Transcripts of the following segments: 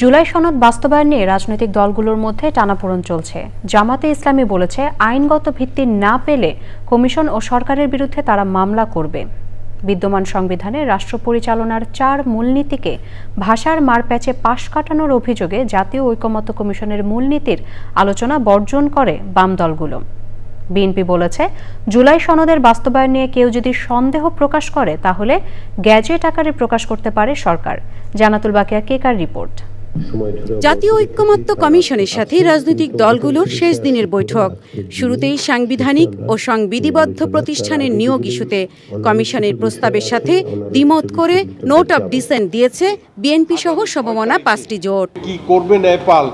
জুলাই সনদ বাস্তবায়ন নিয়ে রাজনৈতিক দলগুলোর মধ্যে টানাপোড়েন চলছে। জামাতে ইসলামী বলেছে, আইনগত ভিত্তি না পেলে কমিশন ও সরকারের বিরুদ্ধে তারা মামলা করবে। বিদ্যমান সংবিধানে রাষ্ট্র পরিচালনার চার মূলনীতিকে ভাষার মারপ্যাচে পাশ কাটানোর অভিযোগে জাতীয় ঐকমত্য কমিশনের মূলনীতির আলোচনা বর্জন করে বাম দলগুলো। বিএনপি বলেছে, জুলাই সনদের বাস্তবায়ন নিয়ে কেউ যদি সন্দেহ প্রকাশ করে, তাহলে গ্যাজেট আকারে প্রকাশ করতে পারে সরকার। জানাতুল বাকিয়া কেকার রিপোর্ট? জাতীয় ঐক্যমত্য কমিশনের সাথে রাজনৈতিক দলগুলোর শেষ দিনের বৈঠক। শুরুতেই সাংবিধানিক ও সংবিধিবদ্ধ প্রতিষ্ঠানের নিয়োগ ইস্যুতে কমিশনের প্রস্তাবের সাথে দ্বিমত করে নোট অব ডিসেন্ট দিয়েছে বিএনপি সহ সমমনা পাঁচটি জোট। কি করবে নেপাল?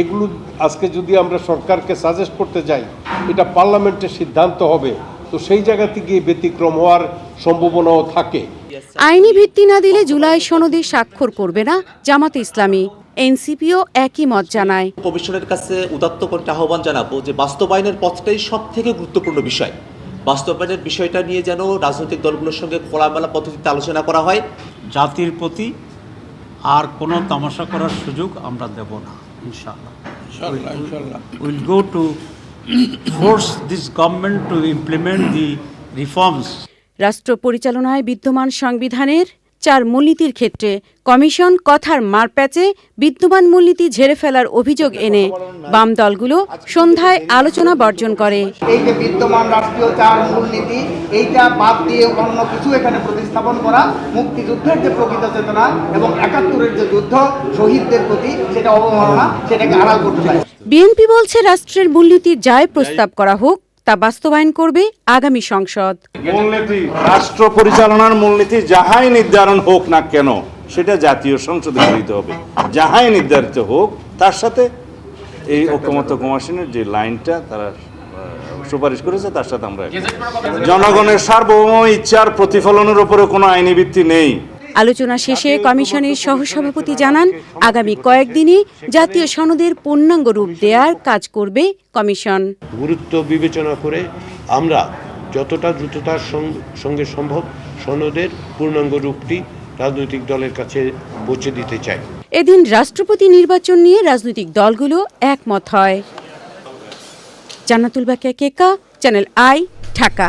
এগুলো আজকে যদি আমরা সরকারকে সাজেস্ট করতে যাই এটা পার্লামেন্টের সিদ্ধান্ত হবে। তো সেই জায়গা থেকে ব্যতিক্রম হওয়ার সম্ভাবনাও থাকে। আইনি ভিত্তি না দিলে জুলাই সনদে স্বাক্ষর করবে না জামাতে ইসলামী। এনসিপিও একই মত জানায়। কমিশনের কাছে উদাত্ত করে আহ্বান জানাব যে বাস্তবায়নের পথটাই সব থেকে গুরুত্বপূর্ণ বিষয়। বাস্তবায়নের বিষয়টা নিয়ে যেন রাজনৈতিক দলগুলোর সঙ্গে খোলামেলা পদ্ধতিতে আলোচনা করা হয়। জাতির প্রতি আর কোনো তামাশা করার সুযোগ আমরা দেব না ইনশাআল্লাহ। Will go to force this government to implement the reforms রাষ্ট্র পরিচালনায় বিদ্যমান সংবিধানের চার মূলনীতির ক্ষেত্রে কমিশন কথার মারপ্যাচে বিদ্যমান মূলনীতি ঝেড়ে ফেলার অভিযোগ এনে বাম দলগুলো সন্ধ্যায় আলোচনা বর্জন করে। এই যে বিদ্যমান রাষ্ট্রীয় চার মূলনীতি এইটা বাদ দিয়ে অন্য কিছু এখানে প্রতিস্থাপন করা মুক্তিযুদ্ধের যে প্রকৃত চেতনা এবং একাত্তরের যে যুদ্ধ শহীদদের প্রতি সেটা অবমাননা সেটাকে আড়াল করতে চায়। বিএনপি বলছে রাষ্ট্রের মূলনীতির যায় প্রস্তাব করা হোক তা বাস্তবায়ন করবে আগামী সংসদ। মূলনীতি, রাষ্ট্র পরিচালনার মূলনীতি যাহাই নির্ধারণ হোক না কেন, সেটা জাতীয় সংসদে গৃহীত হবে। যাহাই নির্ধারিত হোক, তার সাথে এই ঐক্যমত্য কমিশনের যে লাইনটা তারা সুপারিশ করেছে, তার সাথে আমরা জনগণের সার্বভৌম ইচ্ছার প্রতিফলনের উপরে কোনো আইনি ভিত্তি নেই। আলোচনা শেষে কমিশনের সহসভাপতি জানান আগামী কয়েকদিনে জাতীয় সনদের পূর্ণাঙ্গ রূপ দেওয়ার কাজ করবে কমিশন। গুরুত্ব বিবেচনা করে আমরা যতটা দ্রুততার সঙ্গে সম্ভব সনদের পূর্ণাঙ্গ রূপটি রাজনৈতিক দলের কাছে পৌঁছে দিতে চাই। এদিন রাষ্ট্রপতি নির্বাচন নিয়ে রাজনৈতিক দলগুলো একমত হয়। Jannatul Bakia Keka channel I Dhaka.